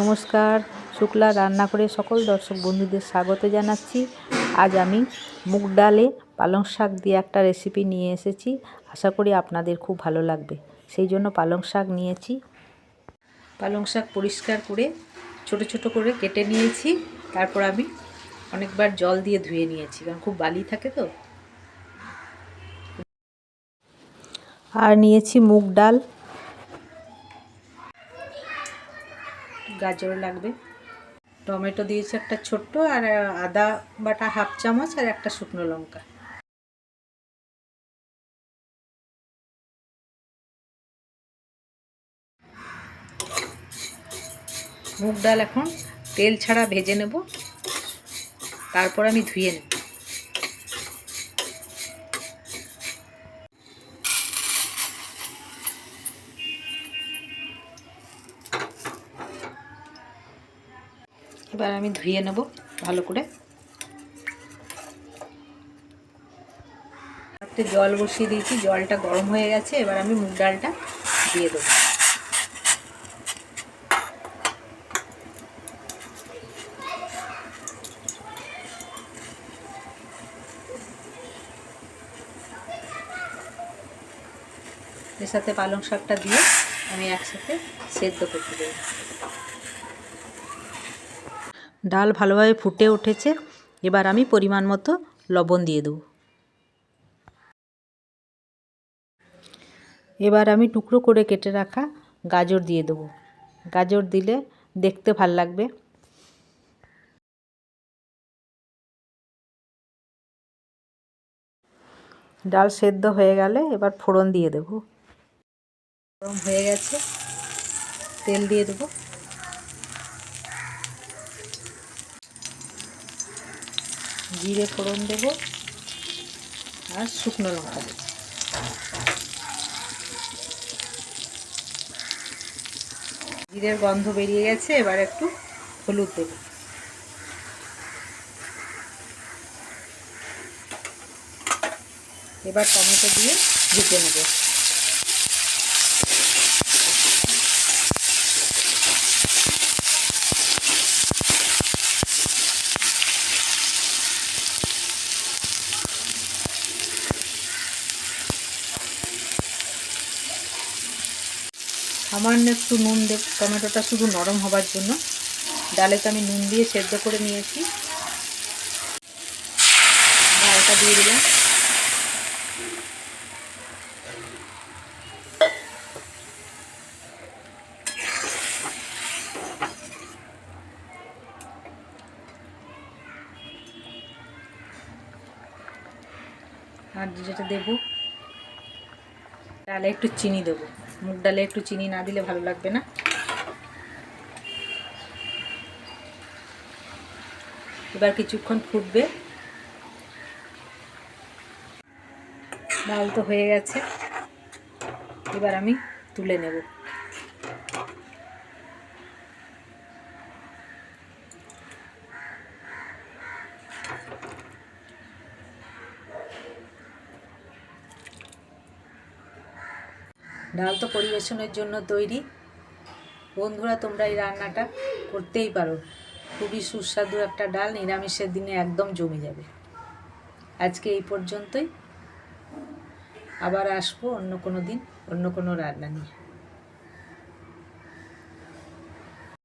নমস্কার, শুক্লা রান্না করে সকল দর্শক বন্ধুদের স্বাগত জানাচ্ছি। আজ আমি মুগ ডালে পালং শাক দিয়ে একটা রেসিপি নিয়ে এসেছি। আশা করি আপনাদের খুব ভালো লাগবে। সেই জন্য পালং শাক নিয়েছি। পালং শাক পরিষ্কার করে, ছোট ছোট করে কেটে নিয়েছি। তারপর আমি অনেকবার জল দিয়ে ধুয়ে নিয়েছি, কারণ খুব বালি থাকে তো। আর নিয়েছি মুগ ডাল। গাজর লাগবে। টমেটো দিয়েছি একটা ছোট্ট আর আদা বাটা হাফ চামচ আর একটা শুকনো লঙ্কা। মুগ ডাল এখন তেল ছাড়া ভেজে নেব। তারপর আমি ধুয়ে নেব। এবার আমি ধুয়ে নেব ভালো করে। একটা জল বসিয়ে দিয়েছি, জলটা গরম হয়ে গেছে, এবার আমি মুগ ডালটা দিয়ে দেবো। এর সাথে পালং শাকটা দিয়ে আমি একসাথে সেদ্ধ করতে দেবো। ডাল ভালোভাবে ফুটে উঠেছে। এবার আমি পরিমাণ মতো লবণ দিয়ে দেবো। এবার আমি টুকরো করে কেটে রাখা গাজর দিয়ে দেবো। গাজর দিলে দেখতে ভালো লাগবে। ডাল সেদ্ধ হয়ে গেলে এবার ফোড়ন দিয়ে দেবো। গরম হয়ে গেছে। তেল দিয়ে দেবো। জিরে ফোড়ন দেবো আর শুকনো লঙ্কা দেবো। জিরের গন্ধ বেরিয়ে গেছে, এবার একটু হলুদ দেবো। এবার টমেটো দিয়ে ভেজে নেব। সামান্য একটু নুন দেব টমেটোটা শুধু নরম হবার জন্য। ডালে তো আমি নুন দিয়ে সেদ্ধ করে নিয়েছি। ডালটা দিয়ে দিলাম। আর যেটা দেবো, ডালে একটু চিনি দেবো। মুগ ডালে একটু চিনি না দিলে ভালো লাগবে না। এবার কিছুক্ষণ ফুটবে। ডাল তো হয়ে গেছে। এবার আমি তুলে নেব। ডাল তো পরিবেশনের জন্য তৈরি। বন্ধুরা, তোমরা এই রান্নাটা করতেই পারো। খুবই সুস্বাদু একটা ডাল, নিরামিষের দিনে একদম জমে যাবে। আজকে এই পর্যন্তই। আবার আসব অন্য কোনো দিন, অন্য কোনো রান্না নিয়ে।